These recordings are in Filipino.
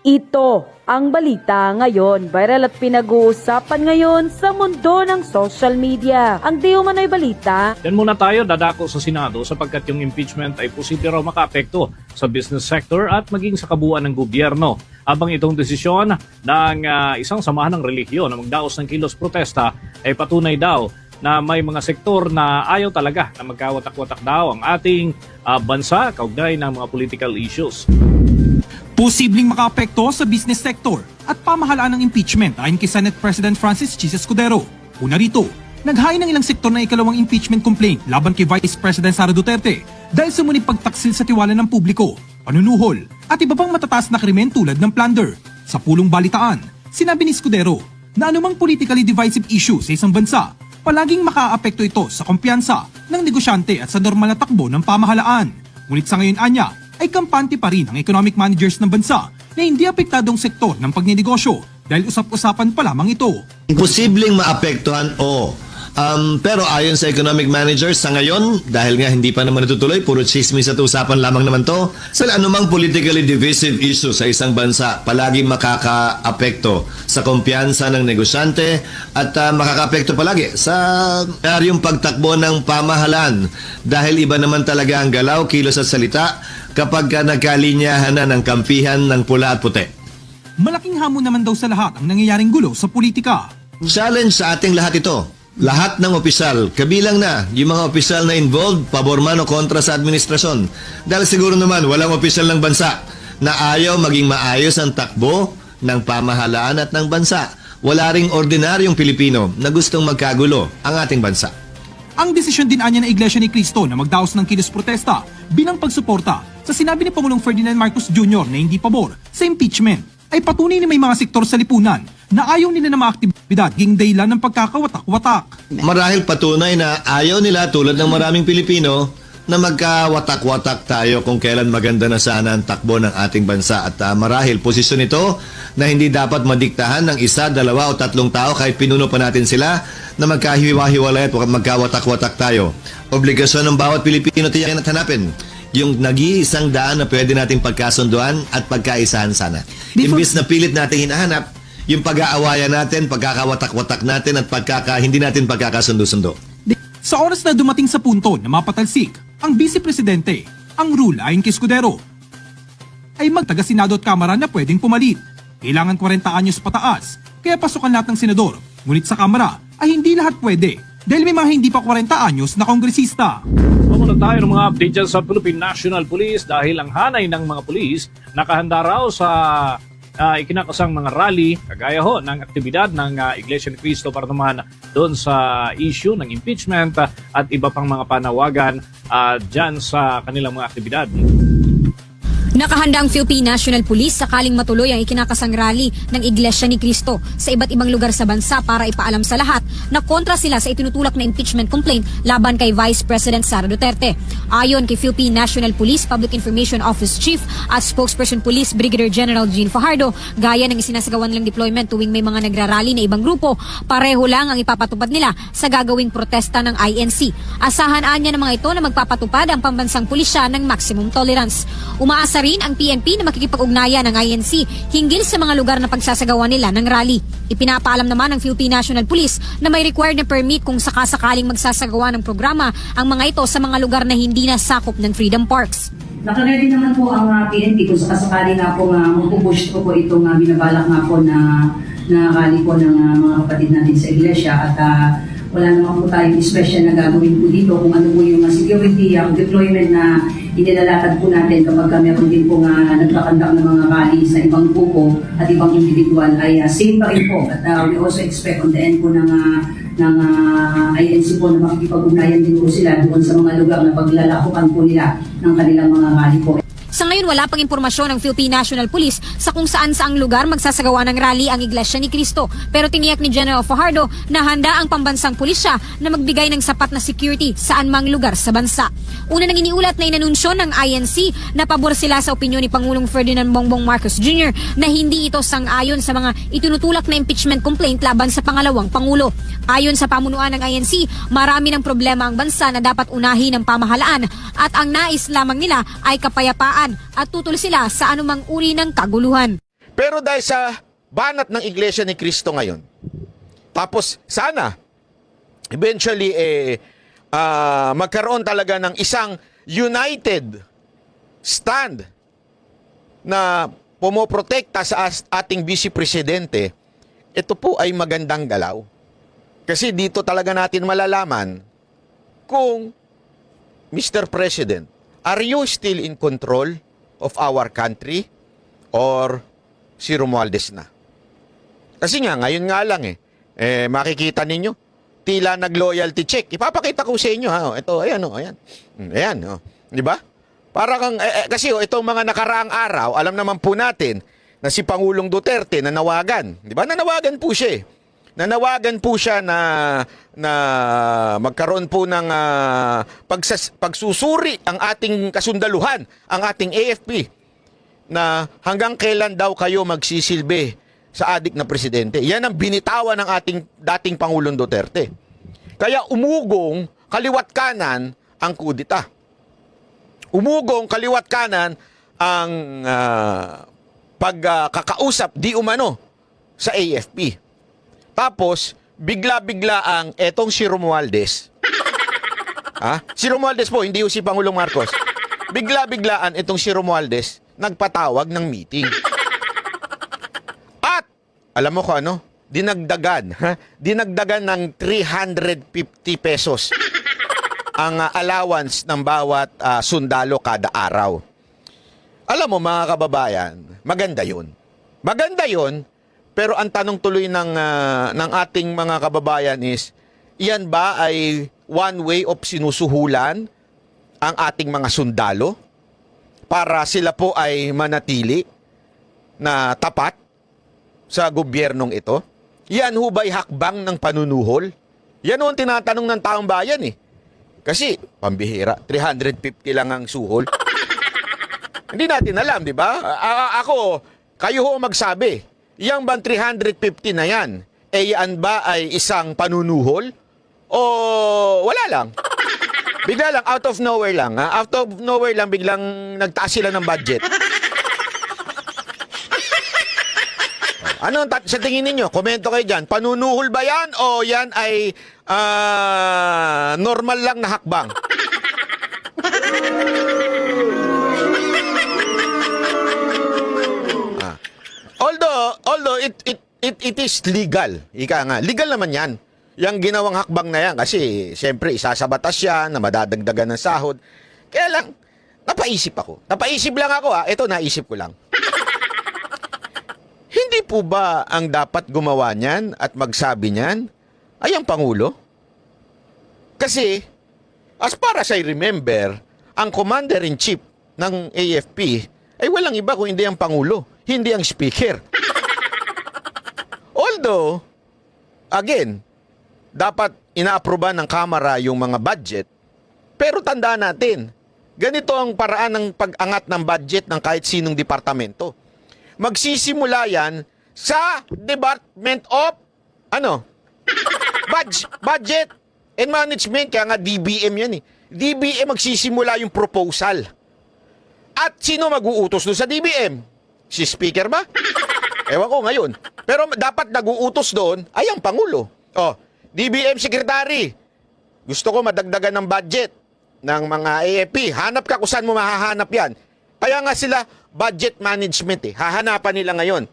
Ito ang balita ngayon. Viral at pinag-uusapan ngayon sa mundo ng social media. Ang di umano'y balita, Yan muna tayo dadako sa Senado sapagkat yung impeachment ay posible raw makaapekto sa business sector at maging sa kabuuan ng gobyerno. Habang itong desisyon ng ah, isang samahan ng relihiyon na magdaos ng kilos protesta ay patunay daw na may mga sektor na ayaw talaga na magkawatak-watak daw ang ating ah, bansa kaugnay ng mga political issues. Posibleng makaapekto sa business sector at pamahalaan ng impeachment ayon kay Senate President Francis Chis Escudero. Una rito, naghain ng ilang sektor na ikalawang impeachment complaint laban kay Vice President Sara Duterte dahil sa muling pagtaksil sa tiwala ng publiko, panunuhol at iba pang matataas na krimen tulad ng plunder. Sa pulong balitaan, sinabi ni Escudero na anumang politically divisive issue sa isang bansa, palaging makaapekto ito sa kumpiyansa ng negosyante at sa normal na takbo ng pamahalaan. Ngunit sa ngayon anya, ay kampante pa rin ang economic managers ng bansa na hindi apektadong sektor ng pagninegosyo dahil usap-usapan pa lamang ito. Posibleng maapektuhan, oo. Um, pero ayon sa economic managers sa ngayon, dahil nga hindi pa naman natutuloy, puro chismis at usapan lamang naman to, sa anumang politically divisive issue sa isang bansa, palagi makakaapekto sa kumpiyansa ng negosyante at uh, makakaapekto palagi sa yung pagtakbo ng pamahalaan dahil iba naman talaga ang galaw, kilos at salita kapag ka nagkalinyahan na ng kampihan ng pula at puti. Malaking hamon naman daw sa lahat ang nangyayaring gulo sa politika. Challenge sa ating lahat ito. Lahat ng opisyal, kabilang na yung mga opisyal na involved, pabor man o kontra sa administrasyon. Dahil siguro naman walang opisyal ng bansa na ayaw maging maayos ang takbo ng pamahalaan at ng bansa. Wala ring ordinaryong Pilipino na gustong magkagulo ang ating bansa. Ang desisyon din anya ng Iglesia ni Cristo na magdaos ng kilos protesta bilang pagsuporta sa sinabi ni Pangulong Ferdinand Marcos Jr. na hindi pabor sa impeachment ay patunay na may mga sektor sa lipunan na ayaw nila na mga aktibidad ging dahilan ng pagkakawatak-watak. Marahil patunay na ayaw nila tulad ng maraming Pilipino na magkawatak-watak tayo kung kailan maganda na sana ang takbo ng ating bansa. At ah, marahil posisyon ito na hindi dapat madiktahan ng isa, dalawa o tatlong tao kahit pinuno pa natin sila na magkahiwa-hiwalay at magkawatak-watak tayo. Obligasyon ng bawat Pilipino tiyakin at hanapin yung nag-iisang daan na pwede nating pagkasunduan at pagkaisahan sana. Before- Imbis na pilit nating hinahanap, yung pag-aawayan natin, pagkakawatak-watak natin at pagkaka, hindi natin pagkakasundo-sundo. Sa oras na dumating sa punto na mapatalsik ang Vice Presidente, ang rule ayon kay Escudero ay magtaga Senado at Kamara na pwedeng pumalit. Kailangan 40 anyos pataas, kaya pasukan lahat ng senador. Ngunit sa Kamara ay hindi lahat pwede dahil may mga hindi pa 40 anyos na kongresista. Mamunod tayo ng mga update dyan sa Philippine National Police dahil ang hanay ng mga pulis nakahanda raw sa ah, ikinakasang mga rally, kagaya ho ng aktibidad ng ah, Iglesia ni Cristo para naman doon sa issue ng impeachment at iba pang mga panawagan ah, dyan sa kanilang mga aktibidad. Nakahanda ang Philippine National Police sakaling matuloy ang ikinakasang rally ng Iglesia ni Cristo sa iba't ibang lugar sa bansa para ipaalam sa lahat na kontra sila sa itinutulak na impeachment complaint laban kay Vice President Sara Duterte. Ayon kay Philippine National Police Public Information Office Chief at Spokesperson Police Brigadier General Jean Fajardo, gaya ng isinasagawan nilang deployment tuwing may mga nagrarally na ibang grupo, pareho lang ang ipapatupad nila sa gagawing protesta ng INC. Asahan anya ng mga ito na magpapatupad ang pambansang pulisya ng maximum tolerance. Umaasa rin ang PNP na makikipag-ugnayan ng INC hinggil sa mga lugar na pagsasagawa nila ng rally. Ipinapaalam naman ng Philippine National Police na may required na permit kung sakasakaling magsasagawa ng programa ang mga ito sa mga lugar na hindi na sakop ng Freedom Parks. Nakaready naman po ang uh, PNP kung sakasakali nga po nga mapupush ko po itong uh, binabalak nga po na na rally po ng ah, mga kapatid natin sa iglesia at ah, wala naman po tayong special na gagawin po dito kung ano po yung ah, security, ang deployment na inilalakad po natin kapag uh, meron din po nga nagkakandak ng mga rally sa ibang grupo at ibang individual ay ah, safe pa rin po at ah, we also expect on the end po ng ah, ng ah, INC po na makikipag-ugnayan din po sila doon sa mga lugar na paglalakukan po nila ng kanilang mga rally po. Sa ngayon, wala pang impormasyon ng Philippine National Police sa kung saan saang lugar magsasagawa ng rally ang Iglesia ni Cristo. Pero tiniyak ni General Fajardo na handa ang pambansang pulisya na magbigay ng sapat na security saan mang lugar sa bansa. Una nang iniulat na inanunsyo ng INC na pabor sila sa opinyon ni Pangulong Ferdinand Bongbong Marcos Jr. na hindi ito sang-ayon sa mga itinutulak na impeachment complaint laban sa pangalawang Pangulo. Ayon sa pamunuan ng INC, marami ng problema ang bansa na dapat unahin ng pamahalaan at ang nais lamang nila ay kapayapaan at tutol sila sa anumang uri ng kaguluhan. Pero dahil sa banat ng Iglesia ni Cristo ngayon, tapos sana, eventually, eh, ah, magkaroon talaga ng isang united stand na pumoprotekta sa ating vice presidente, ito po ay magandang galaw. Kasi dito talaga natin malalaman kung Mr. President, are you still in control of our country or si Romualdez na? Kasi nga, ngayon nga lang eh, eh makikita ninyo, tila nag-loyalty check. Ipapakita ko sa inyo ha. Oh, ito, ayan oh, ayan. Mm, Ayan oh. Di ba? Para kang, eh, eh, kasi oh, itong mga nakaraang araw, alam naman po natin na si Pangulong Duterte nanawagan. Di ba? Nanawagan po siya eh. Nanawagan po siya na na magkaroon po ng ah, pagsas, pagsusuri ang ating kasundaluhan, ang ating AFP na hanggang kailan daw kayo magsisilbi sa adik na presidente. Yan ang binitawan ng ating dating Pangulong Duterte. Kaya umugong kaliwat kanan ang kudita. Umugong kaliwat kanan ang ah, pagkakausap di umano sa AFP. Tapos, bigla-bigla ang etong si Romualdez. ha? Si Romualdez po, hindi yung si Pangulong Marcos. Bigla-biglaan itong si Romualdez nagpatawag ng meeting. At, alam mo ko ano? Dinagdagan, ha? Dinagdagan ng 350 pesos ang ah, allowance ng bawat ah, sundalo kada araw. Alam mo mga kababayan, maganda 'yun. Maganda 'yun, pero ang tanong tuloy ng ah, ng ating mga kababayan is, iyan ba ay one way of sinusuhulan ang ating mga sundalo para sila po ay manatili na tapat sa gobyernong ito? Yan ho ba'y hakbang ng panunuhol? Yan ho ang tinatanong ng taong bayan eh. Kasi, pambihira, 350 lang ang suhol. Hindi natin alam, di ba? A- ako, kayo ho magsabi. Yang bang 350 na yan, eh yan ba ay isang panunuhol? O wala lang? Bigla lang, out of nowhere lang. Ha? Out of nowhere lang, biglang nagtaas sila ng budget. Ano sa tingin ninyo? Komento kayo dyan. Panunuhol ba yan o yan ay ah, normal lang na hakbang? Although, although it, it, it, it is legal. Ika nga, legal naman yan. Yang ginawang hakbang na yan kasi siyempre isa sa batas yan na madadagdagan ng sahod. Kaya lang, napaisip ako. Napaisip lang ako ha. Ito, naisip ko lang. Hindi po ba ang dapat gumawa niyan at magsabi niyan ay ang Pangulo? Kasi, as far as I remember, ang Commander-in-Chief ng AFP ay walang iba kung hindi ang Pangulo, hindi ang Speaker. Although, again, dapat inaaproba ng Kamara yung mga budget, pero tandaan natin, ganito ang paraan ng pag-angat ng budget ng kahit sinong departamento magsisimula yan sa Department of ano? Budge, budget and Management. Kaya nga DBM yan eh. DBM magsisimula yung proposal. At sino mag-uutos doon sa DBM? Si Speaker ba? Ewan ko ngayon. Pero dapat nag-uutos doon ay ang Pangulo. Oh, DBM Secretary. Gusto ko madagdagan ng budget ng mga AFP. Hanap ka kung saan mo mahahanap yan. Kaya nga sila budget management eh. Hahanapan nila ngayon.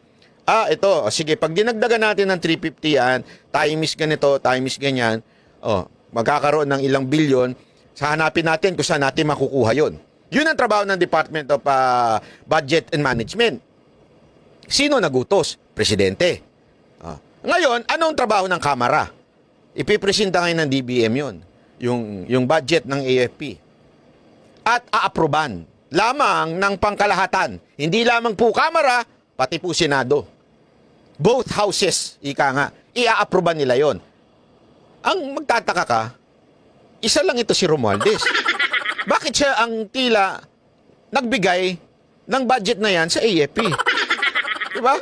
Ah, ito. O, sige, pag dinagdagan natin ng 350 yan, time is ganito, time is ganyan, oh, magkakaroon ng ilang bilyon, hanapin natin kung saan natin makukuha yon. Yun ang trabaho ng Department of ah, Budget and Management. Sino nagutos? Presidente. Ah. Ngayon, anong trabaho ng Kamara? Ipipresenta ngayon ng DBM yon, yung, yung budget ng AFP. At aaproban lamang ng pangkalahatan. Hindi lamang po Kamara, pati po Senado. Both houses, ika nga, ia-aproban nila yon. Ang magtataka ka, isa lang ito si Romualdez. Bakit siya ang tila nagbigay ng budget na yan sa AFP? Diba?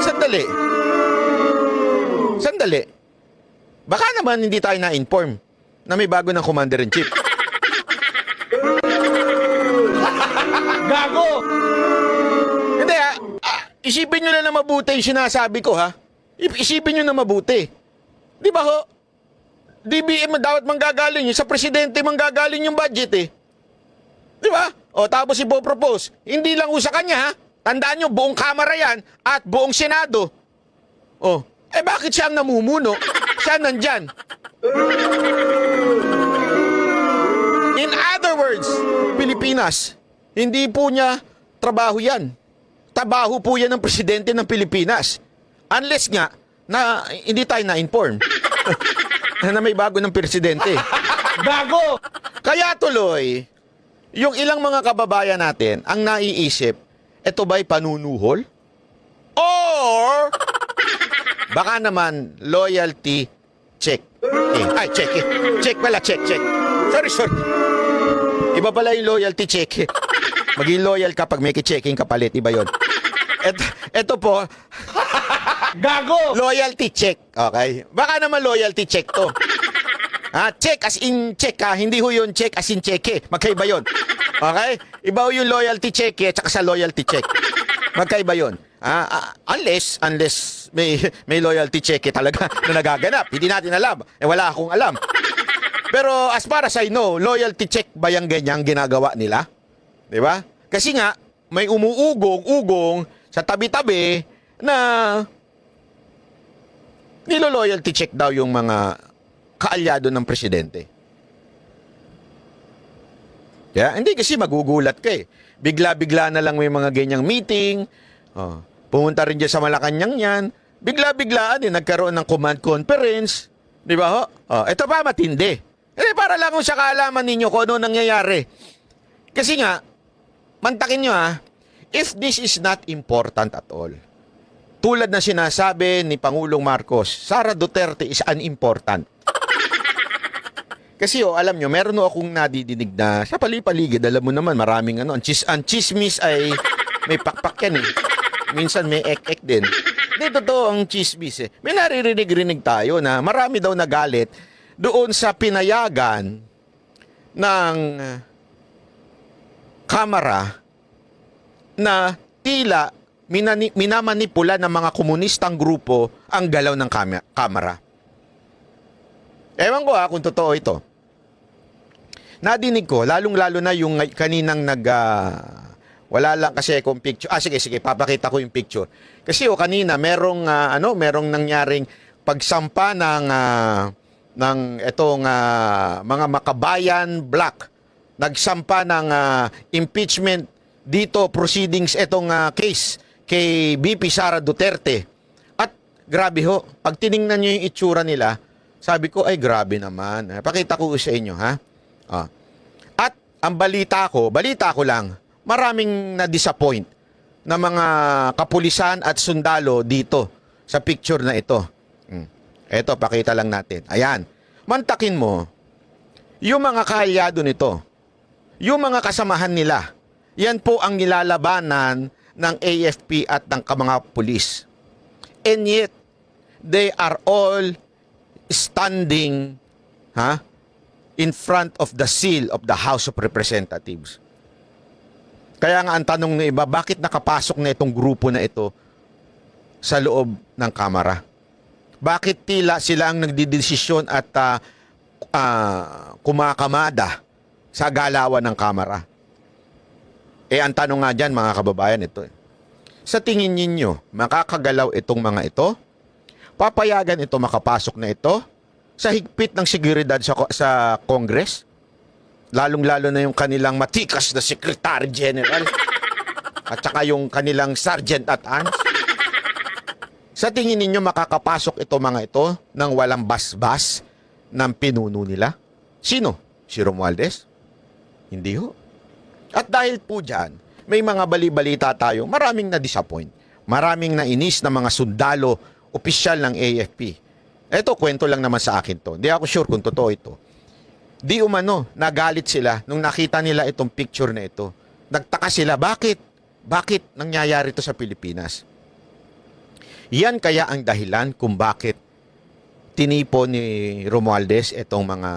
Sandali. Sandali. Baka naman hindi tayo na-inform na may bago ng Commander-in-Chief. Gago! isipin nyo na na mabuti yung sinasabi ko, ha? Isipin nyo na mabuti. Di ba ho? DBM dapat manggagaling yun. Sa presidente manggagaling yung budget eh. Di ba? O tapos ipopropose. Hindi lang ho sa kanya ha. Tandaan nyo, buong kamara yan at buong senado. O, eh bakit siya ang namumuno? Siya nandyan. In other words, Pilipinas, hindi po niya trabaho yan. Trabaho po yan ng presidente ng Pilipinas. Unless nga, na hindi tayo na-inform. na may bago ng presidente. Bago! Kaya tuloy, yung ilang mga kababayan natin ang naiisip, ito ba'y panunuhol? Or, baka naman, loyalty check. Eh, ay, check eh. Check pala, check, check. Sorry, sorry. Iba pala yung loyalty check eh. Maging loyal ka pag may checking kapalit. Iba yun. Et, eto po, Gago! Loyalty check. Okay? Baka naman loyalty check to. Ha? Check as in check ha. Hindi ho yun check as in check eh. Magkaiba yun. Okay? Iba ho yung loyalty check eh, tsaka sa loyalty check. Magkaiba yun. Ah, ah, unless, unless may, may loyalty check eh talaga na nagaganap. Hindi natin alam. Eh wala akong alam. Pero as far as I know, loyalty check ba yung ganyang ginagawa nila? Di ba? Kasi nga, may umuugong-ugong sa tabi-tabi na nilo-loyalty check daw yung mga kaalyado ng presidente. Yeah, hindi kasi magugulat ka eh. Bigla-bigla na lang may mga ganyang meeting. Oh, pumunta rin dyan sa Malacanang yan. Bigla-biglaan din nagkaroon ng command conference. Di ba ho? Oh, ito pa matindi. Eh, para lang sa kaalaman ninyo kung ano nangyayari. Kasi nga, mantakin nyo ha, if this is not important at all, tulad na sinasabi ni Pangulong Marcos, Sara Duterte is unimportant. Kasi oh, alam nyo, meron ho akong nadidinig na sa palipaligid, alam mo naman, maraming ano, ang, chis, ang chismis ay may pakpak yan eh. Minsan may ek-ek din. Hindi, totoo ang chismis eh. May naririnig-rinig tayo na marami daw nagalit doon sa pinayagan ng kamera na tila minamanipula ng mga komunistang grupo ang galaw ng kame- kamera. Ewan ko ha kung totoo ito. Nadinig ko, lalong-lalo na yung kaninang nag... ah, wala lang kasi akong picture. Ah, sige, sige, papakita ko yung picture. Kasi o kanina, merong, ah, ano, merong nangyaring pagsampa ng, ah, ng itong ah, mga makabayan black. Nagsampa ng ah, impeachment dito proceedings itong ah, case kay BP Sara Duterte. At grabe ho, pag tiningnan nyo yung itsura nila, sabi ko, ay grabe naman. Pakita ko sa inyo, ha? Ah. At ang balita ko, balita ko lang, maraming na-disappoint na mga kapulisan at sundalo dito sa picture na ito. Hmm. Ito, pakita lang natin. Ayan. Mantakin mo, yung mga kaalyado nito, yung mga kasamahan nila, yan po ang nilalabanan ng AFP at ng mga pulis. And yet, they are all standing ha, in front of the seal of the House of Representatives. Kaya nga ang tanong ng iba, bakit nakapasok na itong grupo na ito sa loob ng kamera? Bakit tila sila ang nagdidesisyon at ah, ah, kumakamada sa galawan ng kamera? Eh, ang tanong nga dyan, mga kababayan, ito. eh. Sa tingin ninyo, makakagalaw itong mga ito? Papayagan ito makapasok na ito sa higpit ng seguridad sa, sa Congress? Lalong-lalo na yung kanilang matikas na Secretary General at saka yung kanilang Sergeant at Arms? Sa tingin ninyo makakapasok ito mga ito ng walang basbas ng pinuno nila? Sino? Si Romualdez? Hindi ho. At dahil po dyan, may mga bali-balita tayo, maraming na-disappoint. Maraming nainis na mga sundalo, opisyal ng AFP. Eto, kwento lang naman sa akin to. Hindi ako sure kung totoo ito. Di umano, nagalit sila nung nakita nila itong picture na ito. Nagtaka sila, bakit? Bakit nangyayari ito sa Pilipinas? Yan kaya ang dahilan kung bakit tinipo ni Romualdez itong mga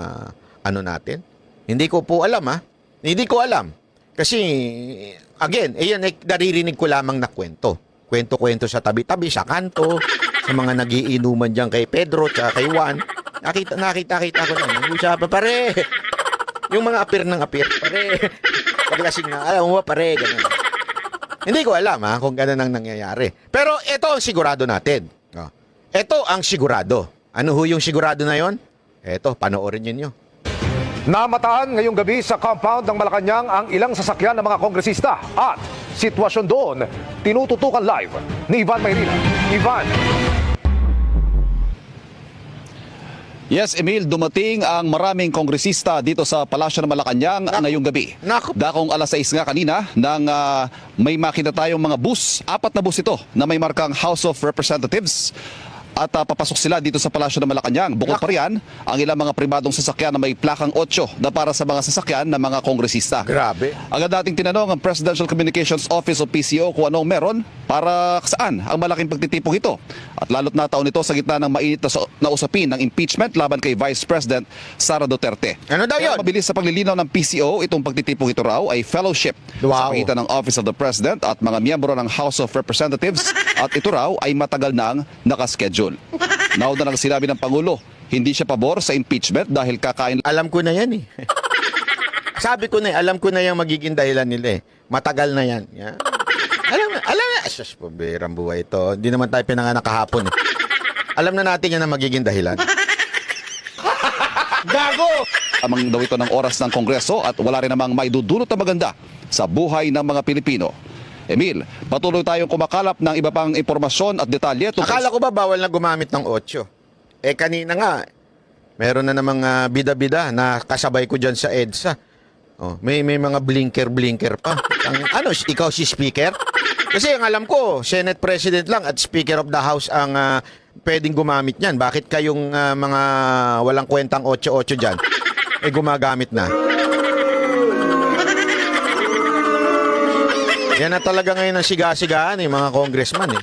ano natin? Hindi ko po alam ha. Hindi ko alam. Kasi, again, ayan, eh, naririnig ko lamang na kwento. kwento-kwento sa tabi-tabi, sa kanto, sa mga nagiinuman diyan kay Pedro at kay Juan. Nakita, nakita, kita ko na. Nag-usapan, pare. Yung mga apir ng apir, pare. Paglasing na, alam mo ba, pare, ganun. Hindi ko alam ha, kung ganun ang nangyayari. Pero ito ang sigurado natin. Oh. Ito ang sigurado. Ano ho yung sigurado na yon? Ito, panoorin ninyo. Namataan ngayong gabi sa compound ng Malacanang ang ilang sasakyan ng mga kongresista at sitwasyon doon tinututukan live ni Ivan Mayrina. Ivan, Yes, Emil, dumating ang maraming kongresista dito sa Palasyo ng Malacanang ngayong gabi. Naku. Dakong alas 6 nga kanina nang ah, may makita tayong mga bus, apat na bus ito na may markang House of Representatives at ah, papasok sila dito sa Palasyo ng Malacanang. Bukod pa riyan, ang ilang mga pribadong sasakyan na may plakang 8 na para sa mga sasakyan ng mga kongresista. Grabe. Agad dating tinanong ang Presidential Communications Office o PCO kung anong meron para saan ang malaking pagtitipong ito. At lalo't nataon ito sa gitna ng mainit na, na usapin ng impeachment laban kay Vice President Sara Duterte. Ano daw yun? mabilis sa paglilinaw ng PCO, itong pagtitipong ito raw ay fellowship sa Wow. pagitan ng Office of the President at mga miyembro ng House of Representatives at ito raw ay matagal nang nakaschedule. Nauna nang sinabi ng Pangulo, hindi siya pabor sa impeachment dahil kakain Alam ko na yan eh. Sabi ko na eh, alam ko na yung magiging dahilan nila eh. Matagal na yan. Yan. Alam na, alam na. Sus, pabirang buhay ito. Hindi naman tayo pinanganak kahapon eh. Alam na natin yan ang magiging dahilan. Gago! Amang daw ito ng oras ng Kongreso at wala rin namang may dudulot na maganda sa buhay ng mga Pilipino. Emil, patuloy tayong kumakalap ng iba pang impormasyon at detalye tungkol Akala ko ba bawal na gumamit ng 8? Eh kanina nga, meron na namang ah, bida-bida na kasabay ko dyan sa EDSA. Oh, may may mga blinker-blinker pa. Ang, ano, ikaw si speaker? Kasi ang alam ko, Senate President lang at Speaker of the House ang ah, pwedeng gumamit niyan. Bakit kayong ah, mga walang kwentang 8-8 dyan, eh gumagamit na? Yan na talaga ngayon ang siga-sigaan eh, mga congressman eh.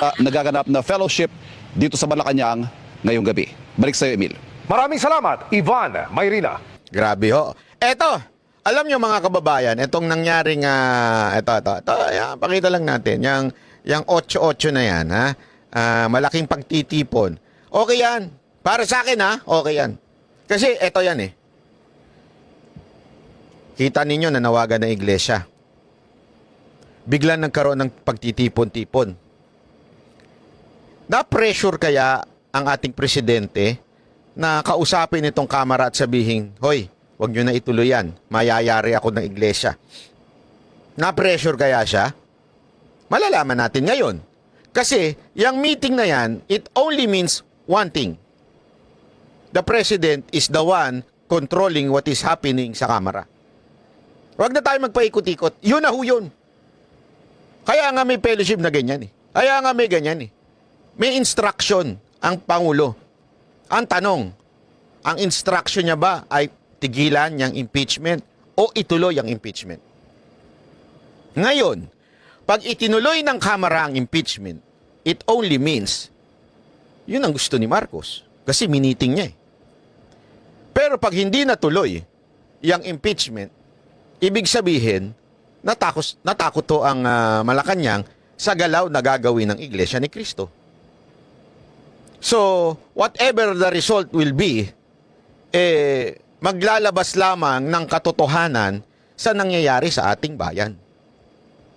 uh, nagaganap na fellowship dito sa Malacanang ngayong gabi. Balik sa iyo, Emil. Maraming salamat, Ivan Mayrina. Grabe ho. Eto, alam nyo mga kababayan, itong nangyaring, ah, eto, eto, eto, yan, pakita lang natin, yung, yung 8-8 na yan, ha? Ah, malaking pagtitipon. Okay yan. Para sa akin, ha? Okay yan. Kasi eto yan eh. Kita ninyo, nanawagan ng iglesia. Bigla nagkaroon ng pagtitipon-tipon. Na-pressure kaya ang ating presidente na kausapin itong kamera at sabihin, Hoy, wag nyo na ituloy yan. Mayayari ako ng iglesia. Na-pressure kaya siya? Malalaman natin ngayon. Kasi, yung meeting na yan, it only means one thing. The president is the one controlling what is happening sa kamera. Huwag na tayo magpaikot-ikot. Yun na ho yun. Kaya nga may fellowship na ganyan eh. Kaya nga may ganyan eh. May instruction ang Pangulo. Ang tanong, ang instruction niya ba ay tigilan yung impeachment o ituloy ang impeachment? Ngayon, pag itinuloy ng Kamara ang impeachment, it only means yun ang gusto ni Marcos. Kasi miniting niya eh. Pero pag hindi natuloy yung impeachment, ibig sabihin, natakot, natakot to ang ah, Malacanang sa galaw na gagawin ng Iglesia ni Cristo. So, whatever the result will be, eh, maglalabas lamang ng katotohanan sa nangyayari sa ating bayan.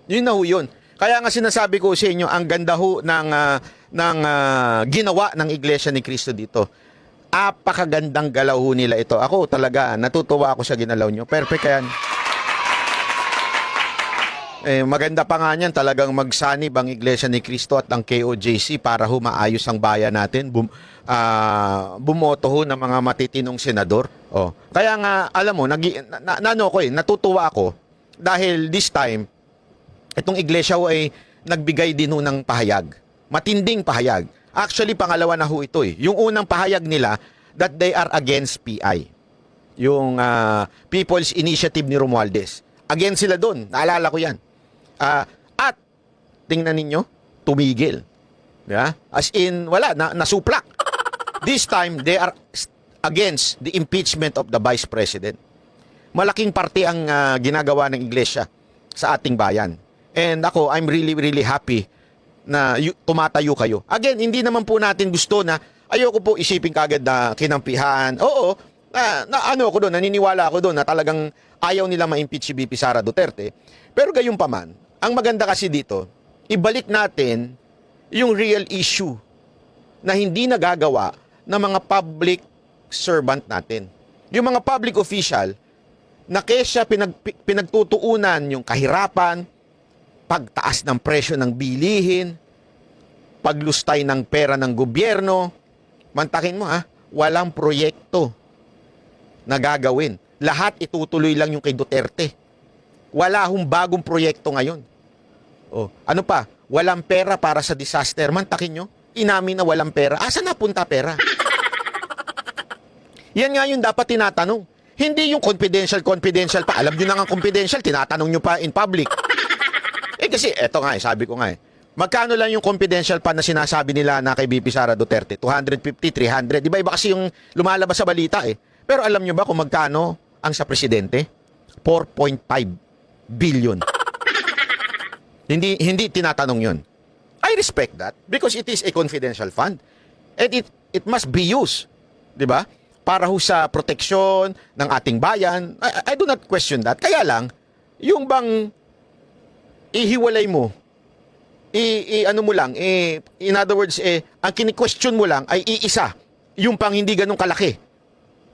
Yun na ho yun. Kaya nga sinasabi ko sa inyo, ang ganda ho ng, ah, ng ah, ginawa ng Iglesia ni Cristo dito. Apakagandang galaw ho nila ito. Ako talaga, natutuwa ako sa ginalaw nyo. Perfect yan. Eh, maganda pa nga niyan talagang magsanib ang Iglesia ni Cristo at ang KOJC para ho maayos ang bayan natin. Bum, ah, bumoto ho ng mga matitinong senador. Oh. Kaya nga, alam mo, nag, na, na, ano ko eh, natutuwa ako dahil this time, itong iglesia ho ay nagbigay din ho ng pahayag. Matinding pahayag. Actually, pangalawa na ho ito eh. Yung unang pahayag nila that they are against PI. Yung ah, People's Initiative ni Romualdez. Against sila doon. Naalala ko yan. Ah, at, tingnan ninyo, tumigil. Yeah? As in, wala, na, nasuplak. This time, they are against the impeachment of the Vice President. Malaking parte ang ah, ginagawa ng iglesia sa ating bayan. And ako, I'm really, really happy na tumatayo kayo. Again, hindi naman po natin gusto na ayoko po isipin kagad na kinampihan. Oo, na, na ano ako doon, naniniwala ako doon na talagang ayaw nila ma-impeach si BP Sara Duterte. Pero gayon pa man, ang maganda kasi dito, ibalik natin yung real issue na hindi nagagawa ng mga public servant natin. Yung mga public official na kesya pinag, pi- pinagtutuunan yung kahirapan, pagtaas ng presyo ng bilihin, paglustay ng pera ng gobyerno. Mantakin mo ha, walang proyekto na gagawin. Lahat itutuloy lang yung kay Duterte. Wala hong bagong proyekto ngayon. Oh, ano pa? Walang pera para sa disaster. Mantakin nyo, inamin na walang pera. Asa napunta pera? Yan nga yung dapat tinatanong. Hindi yung confidential, confidential pa. Alam nyo na nga confidential, tinatanong nyo pa in public. Eh kasi, eto nga eh, sabi ko nga eh. Magkano lang yung confidential pa na sinasabi nila na kay BP Sara Duterte? 250, 300. Di ba iba kasi yung lumalabas sa balita eh. Pero alam nyo ba kung magkano ang sa presidente? 4.5 billion. hindi hindi tinatanong yon. I respect that because it is a confidential fund. And it it must be used, 'di ba? Para ho sa proteksyon ng ating bayan. I, I do not question that. Kaya lang, yung bang ihiwalay mo, i, i- ano mo lang, eh, in other words, eh, ang kini-question mo lang ay iisa, yung pang hindi ganun kalaki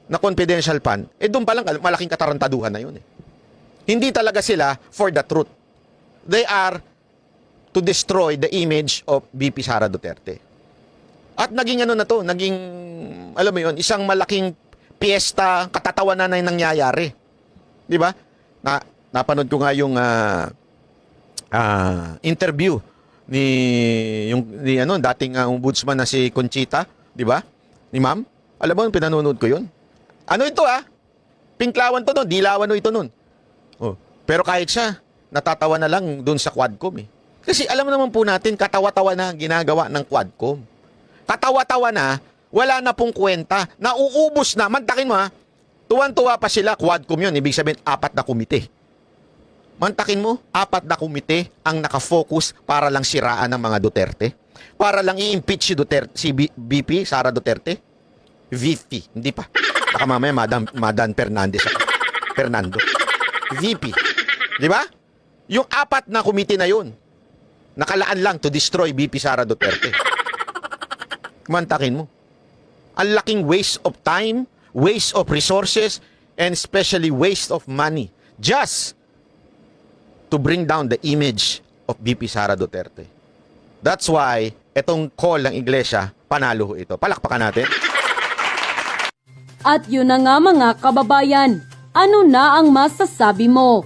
na confidential fund, eh doon pa lang malaking katarantaduhan na yun eh. Hindi talaga sila for the truth. They are to destroy the image of BP Sara Duterte. At naging ano na to, naging, alam mo yun, isang malaking piyesta, katatawanan na yung nangyayari. Di ba? Na, napanood ko nga yung ah, ah, interview ni yung ni ano dating ah, ombudsman na si Conchita, di ba? Ni Ma'am. Alam mo, pinanonood ko 'yun. Ano ito ah? Pinklawan to noon, dilawan no ito noon. Pero kahit siya, natatawa na lang doon sa Quadcom eh. Kasi alam naman po natin, katawa-tawa na ang ginagawa ng Quadcom. Katawa-tawa na, wala na pong kwenta. Nauubos na. Mantakin mo ha, tuwan-tuwa pa sila, Quadcom yun. Ibig sabihin, apat na komite. Mantakin mo, apat na komite ang nakafocus para lang siraan ng mga Duterte. Para lang i-impeach si, Duterte, si B- BP, Sara Duterte. VP, hindi pa. Baka mamaya Madam, Madam Fernandez. Fernando. VP. Di ba? Yung apat na komite na yun, nakalaan lang to destroy BP Sara Duterte. Mantakin mo. Ang laking waste of time, waste of resources, and especially waste of money. Just to bring down the image of BP Sara Duterte. That's why itong call ng iglesia, panalo ito. Palakpakan natin. At yun na nga mga kababayan, ano na ang masasabi mo?